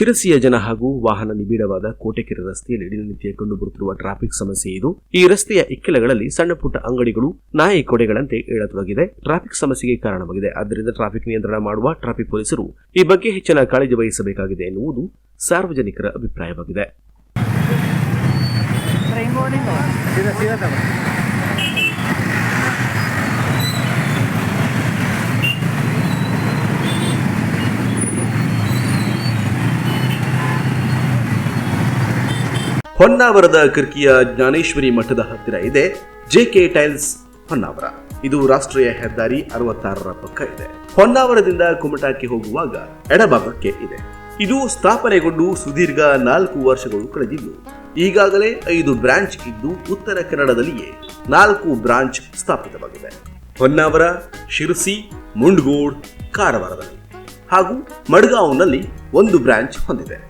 ಶಿರಸಿಯ ಜನ ಹಾಗೂ ವಾಹನ ನಿಬಿಡವಾದ ಕೋಟೆಕೆರೆ ರಸ್ತೆಯಲ್ಲಿ ದಿನನಿತ್ಯ ಕಂಡುಬರುತ್ತಿರುವ ಟ್ರಾಫಿಕ್ ಸಮಸ್ಯೆ ಇದು. ಈ ರಸ್ತೆಯ ಇಕ್ಕೆಲಗಳಲ್ಲಿ ಸಣ್ಣ ಪುಟ್ಟ ಅಂಗಡಿಗಳು ನಾಯಿ ಕೊಡೆಗಳಂತೆ ಏಳತೊಡಗಿದೆ. ಟ್ರಾಫಿಕ್ ಸಮಸ್ಯೆಗೆ ಕಾರಣವಾಗಿದೆ. ಆದ್ದರಿಂದ ಟ್ರಾಫಿಕ್ ನಿಯಂತ್ರಣ ಮಾಡುವ ಟ್ರಾಫಿಕ್ ಪೊಲೀಸರು ಈ ಬಗ್ಗೆ ಹೆಚ್ಚಿನ ಕಾಳಜಿ ವಹಿಸಬೇಕಾಗಿದೆ ಎನ್ನುವುದು ಸಾರ್ವಜನಿಕರ ಅಭಿಪ್ರಾಯವಾಗಿದೆ. ಹೊನ್ನಾವರದ ಕಿರ್ಕಿಯ ಜ್ಞಾನೇಶ್ವರಿ ಮಠದ ಹತ್ತಿರ ಇದೆ ಜೆ ಕೆ ಟೈಲ್ಸ್ ಹೊನ್ನಾವರ. ಇದು ರಾಷ್ಟ್ರೀಯ ಹೆದ್ದಾರಿ ಅರವತ್ತಾರರ ಪಕ್ಕ ಇದೆ. ಹೊನ್ನಾವರದಿಂದ ಕುಮಟಾಕ್ಕೆ ಹೋಗುವಾಗ ಎಡಭಾಗಕ್ಕೆ ಇದೆ. ಇದು ಸ್ಥಾಪನೆಗೊಂಡು ಸುದೀರ್ಘ ನಾಲ್ಕು ವರ್ಷಗಳು ಕಳೆದಿದ್ದು, ಈಗಾಗಲೇ ಐದು ಬ್ರಾಂಚ್ ಇದ್ದು ಉತ್ತರ ಕನ್ನಡದಲ್ಲಿಯೇ ನಾಲ್ಕು ಬ್ರಾಂಚ್ ಸ್ಥಾಪಿತವಾಗಿದೆ. ಹೊನ್ನಾವರ, ಶಿರಸಿ, ಮುಂಡ್ಗೋಡ್, ಕಾರವಾರದಲ್ಲಿ ಹಾಗೂ ಮಡ್ಗಾಂವ್ನಲ್ಲಿ ಒಂದು ಬ್ರಾಂಚ್ ಹೊಂದಿದೆ.